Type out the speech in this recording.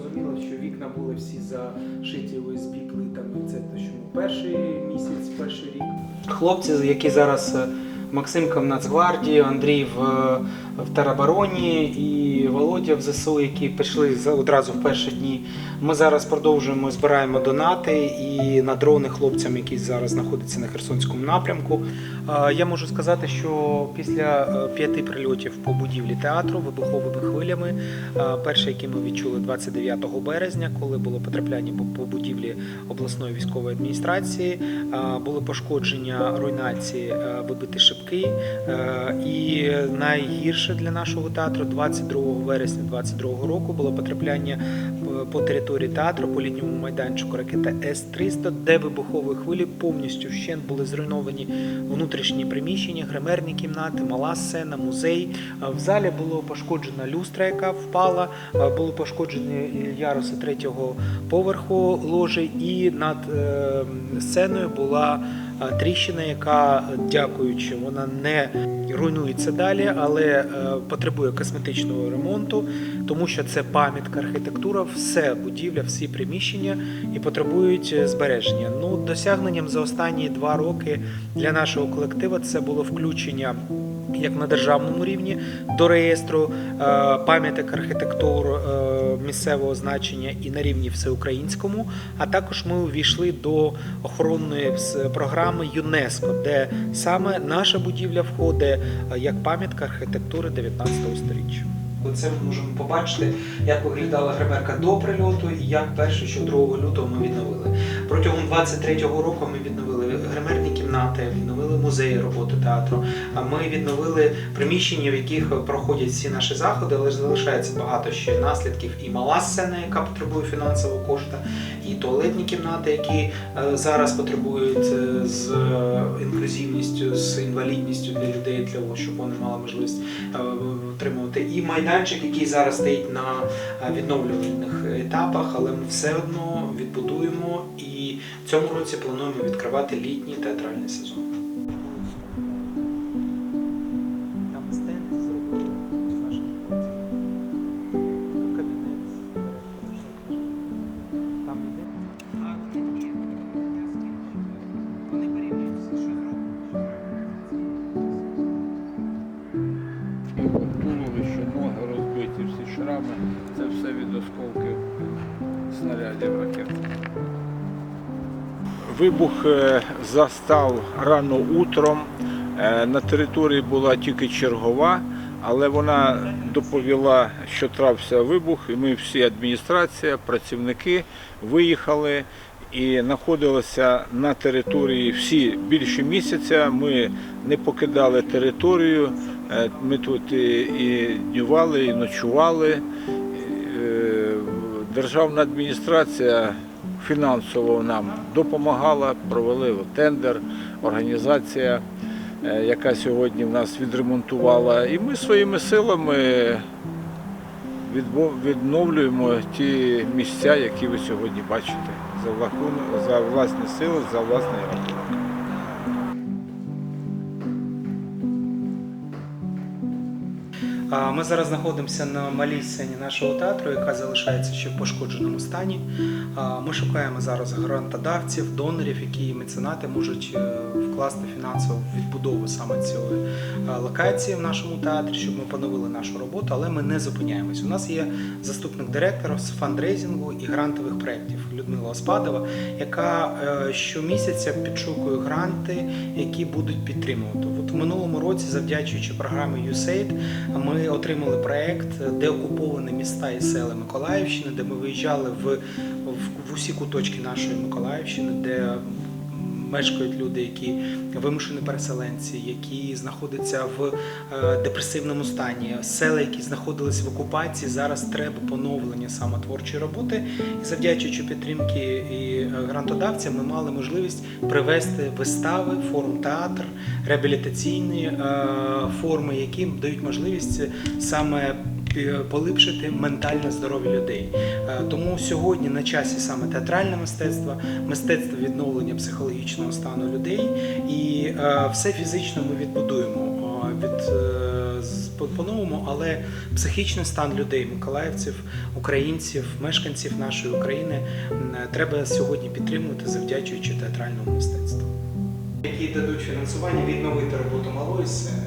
зрозуміло, що вікна були всі зашиті usb плитами. Це те, що перший місяць, перший рік. Хлопці, які зараз е, Максимка в Нацгвардії, Андрій в, е, в теробороні і Володя в ЗСУ, які пішли одразу в перші дні. Ми зараз продовжуємо збираємо донати і на дрони хлопцям, які зараз знаходяться на Херсонському напрямку. Я можу сказати, що після е, п'яти прильотів по будівлі театру вибуховими хвилями, е, перший, який ми відчули 29 березня, коли було потрапляння по- будівлі обласної військової адміністрації, були пошкодження руйнації, е, вибиті шибки. Е, І найгірше для нашого театру 22 вересня 2022 року було потрапляння е, по території театру по літньому майданчику ракета С-300, де вибухові хвилі повністю вщент були зруйновані внутрішні приміщення, гримерні кімнати, мала сцена, музей. Е, В залі було пошкоджена люстра, яка впала, е, були пошкоджені яруси третього поверху ложі, і над сценою була тріщина, яка, дякуючи, вона не руйнується далі, але е, потребує косметичного ремонту, тому що це пам'ятка архітектура, все будівля, всі приміщення і потребують е, збереження. Ну, досягненням за останні два роки для нашого колективу це було включення. Як на державному рівні до реєстру е, пам'яток архітектур е, місцевого значення і на рівні всеукраїнському, а також ми увійшли до охоронної програми ЮНЕСКО, де саме наша будівля входить е, як пам'ятка архітектури 19 століття. Це ми можемо побачити, як виглядала гримерка до прильоту і як 1 що 2 лютого ми відновили. Протягом 23-го року ми відновили гримерні кімнати, відновили музеї роботи театру. Ми відновили приміщення, в яких проходять всі наші заходи, але залишається багато ще наслідків. І мала сцена, яка потребує фінансового кошта, і туалетні кімнати, які е, зараз потребують е, з е, інклюзивністю, з інвалідністю для людей, для того, щоб вони мали можливість отримувати. І майданчик, який зараз стоїть на е, відновлювальних етапах, але ми все одно відбудуємо і в цьому році плануємо відкривати літній театральний сезон. Шрами. Це все від осколків снарядів ракет. Вибух е, застав рано утром. Е, На території була тільки чергова, але вона доповіла, що трався вибух, і ми всі адміністрація, працівники виїхали і знаходилися на території всі більше місяця. Ми не покидали територію. Е, Ми тут і, днювали, і ночували. Е, Державна адміністрація фінансово нам допомагала, провели тендер, організація, е, яка сьогодні в нас відремонтувала. І ми своїми силами відновлюємо ті місця, які ви сьогодні бачите, за власні сили, за власний рахунок. Ми зараз знаходимося на малій сцені нашого театру, яка залишається ще в пошкодженому стані. Ми шукаємо зараз грантодавців, донорів, які меценати можуть е, вкласти фінансово відбудову саме цієї е, локації в нашому театрі, щоб ми поновили нашу роботу, але ми не зупиняємось. У нас є заступник директора з фандрейзингу і грантових проєктів Людмила Оспадова, яка е, щомісяця підшукує гранти, які будуть підтримувати. От в минулому році, завдячуючи програмі USAID, ми отримали проект, де окуповані міста і села Миколаївщини, де ми виїжджали в, в усі куточки нашої Миколаївщини, де мешкають люди, які вимушені переселенці, які знаходяться в е, депресивному стані, села, які знаходились в окупації. Зараз треба поновлення саме творчої роботи. І завдячуючи підтримки і е, грантодавцям, ми мали можливість привести вистави, форум театр, реабілітаційні е, форми, які дають можливість саме поліпшити ментальне здоров'я людей. Е, Тому сьогодні на часі саме театральне мистецтво, мистецтво відновлення психологічного стану людей, і е, все фізично ми відбудуємо е, від е, по- по-новому, але психічний стан людей, миколаївців, українців, мешканців нашої України треба сьогодні підтримувати, завдячуючи театральному мистецтву. Які дадуть фінансування відновити роботу малої сцени.